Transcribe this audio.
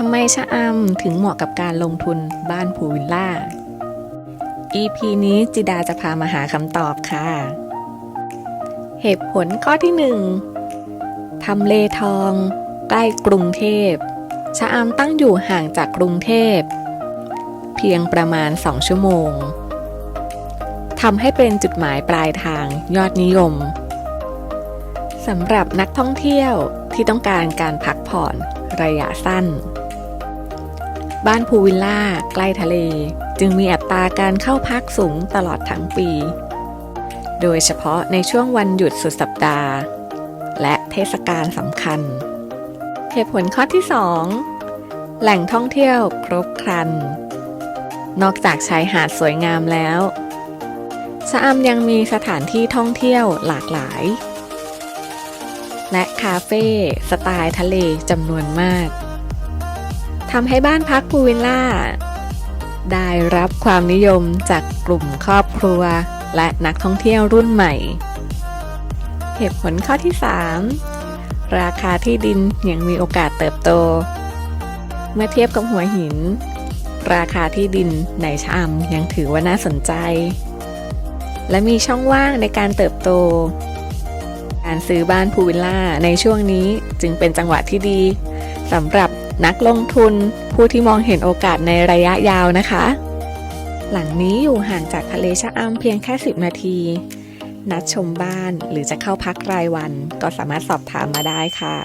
ทำไมชะอำถึงเหมาะกับการลงทุนบ้านพูวิลล่า EP นี้จิดาจะพามาหาคำตอบค่ะ เหตุผลข้อที่หนึ่งทำเลทอง ใกล้กรุงเทพ ชะอำตั้งอยู่ห่างจากกรุงเทพ เพียงประมาณ 2 ชั่วโมง ทำให้เป็นจุดหมายปลายทางยอดนิยมสำหรับนักท่องเที่ยวที่ต้องการการพักผ่อนระยะสั้น บ้านพูลวิลล่าใกล้ทะเล จึงมีอัตราการเข้าพักสูงตลอดทั้งปี โดยเฉพาะในช่วงวันหยุดสุดสัปดาห์ และเทศกาลสำคัญ เหตุผลข้อที่ 2 แหล่งท่องเที่ยวครบครัน นอกจากชายหาดสวยงามแล้วชะอำยังมีสถานที่ท่องเที่ยวหลากหลาย และคาเฟ่สไตล์ทะเลจำนวนมาก ทำให้บ้านพักพูวิลล่า ได้รับความนิยมจากกลุ่มครอบครัว และนักท่องเที่ยวรุ่นใหม่ เหตุผลข้อที่ 3 ราคาที่ดินยังมีโอกาสเติบโต เมื่อเทียบกับหัวหิน ราคาที่ดินในชะอำยังถือว่าน่าสนใจ และมีช่องว่างในการเติบโตการซื้อบ้านพูวิลล่าในช่วงนี้จึงเป็นจังหวะที่ดีสำหรับ นักลงทุน ผู้ที่มองเห็นโอกาสในระยะยาวนะคะ หลังนี้อยู่ห่างจากทะเลชะอำเพียงแค่ 10 นาที นัดชมบ้านหรือจะเข้าพักรายวันก็สามารถสอบถามมาได้ค่ะ